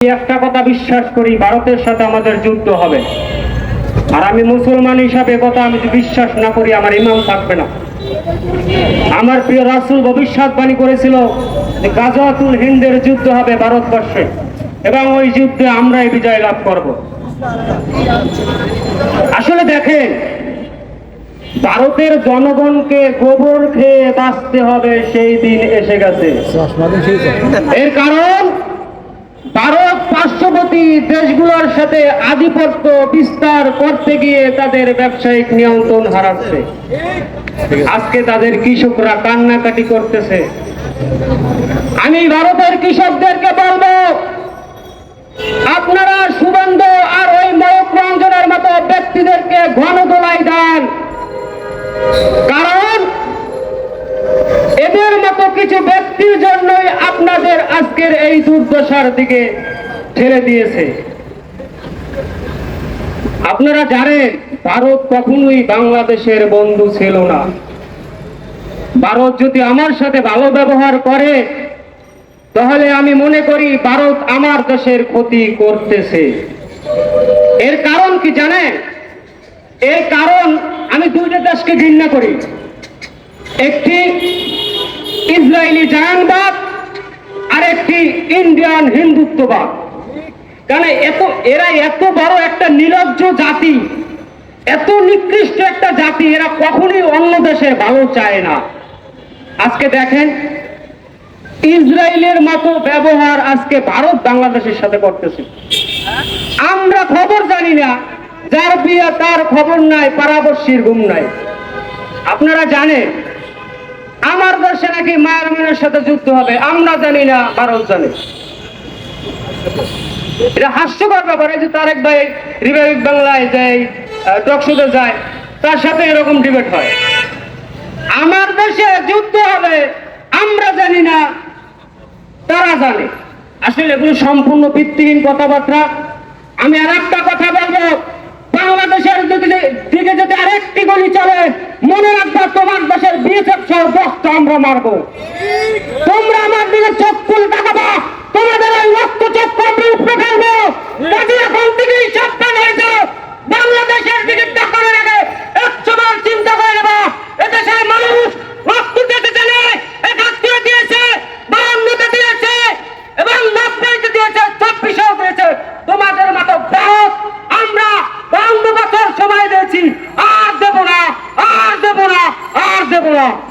একটা কথা বিশ্বাস করি ভারতের সাথে আমাদের যুদ্ধ হবে। আর আমি মুসলমান হিসাবে কথা আমি বিশ্বাস না করি আমার ইমান থাকবে না। আমার প্রিয় রাসুল ভবিষ্যৎবাণী করেছিল যে গাজওয়াতুল হিন্দের যুদ্ধ হবে ভারতবর্ষে এবং ওই যুদ্ধে আমরাই বিজয় লাভ করব। আসলে দেখেন ভারতের জনগণকে গোবর খেয়ে বাঁচতে হবে সেই দিন এসে গেছে। এর কারণ ভারত পার্শ্ববর্তী দেশগুলোর সাথে আধিপত্য বিস্তার করতে গিয়ে তাদের ব্যবসায়িক নিয়ন্ত্রণ হারাচ্ছে। আজকে তাদের কৃষকরা কান্নাকাটি করতেছে। আমি ভারতের কৃষকদেরকে বলব, আপনারা সুগন্ধ আর ওই ময়ক রঞ্জনের মতো ব্যক্তিদেরকে ঘন দোলাই দেন। কারণ এদের মতো কিছু ব্যক্তির জন্যই আপনাদের আজকের এই দুর্দশার দিকে ঠেলে দিয়েছে। আপনারা জানেন, ভারত কখনোই বাংলাদেশের বন্ধু ছিল না। ভারত যদি আমার সাথে ভালো ব্যবহার করে, তাহলে আমি মনে করি ভারত আমার দেশের ক্ষতি করতেছে। এর কারণ কি জানেন? এর কারণ আমি দুইটা দেশকে ঘৃণা করি। একটি ইসরায়েলি জায়ানবাদ আর একটি ইন্ডিয়ান হিন্দুত্ববাদ। কারণ এত, এরা এত বড় একটা নির্লজ্জ জাতি, এত নিকৃষ্ট একটা জাতি, এরা কখনোই অন্য দেশের ভালো চায় না। আজকে দেখেন, ইসরায়েলের মতো ব্যবহার আজকে ভারত বাংলাদেশের সাথে করতেছে। আমরা খবর জানি না, যার বিয়া তার খবর নাই, পারাবর্ষীর ঘুম নাই। আপনারা জানেন, আমার দেশে নাকি মায়ারমিনের সাথে যুদ্ধ হবে, আমরা জানি না, ভারত জানে। এটা হাস্যকর ব্যাপার যে তারেক ভাই রিভাইভ বাংলায় যায় টকশোতে যায়, তার সাথে এরকম ডিবেট হয়। আমার দেশে যুদ্ধ হবে, আমরা জানি না, তারা জানে। আসলে এগুলো সম্পূর্ণ ভিত্তিহীন কথাবার্তা। আমি আর একটা কথা বলব, বাংলাদেশের দিকে যদি আরেকটি গলি চলে, মনে রাখবা তোমার দেশের বিএসএফ সহ দশটা আমরা মারবো। போகலாம்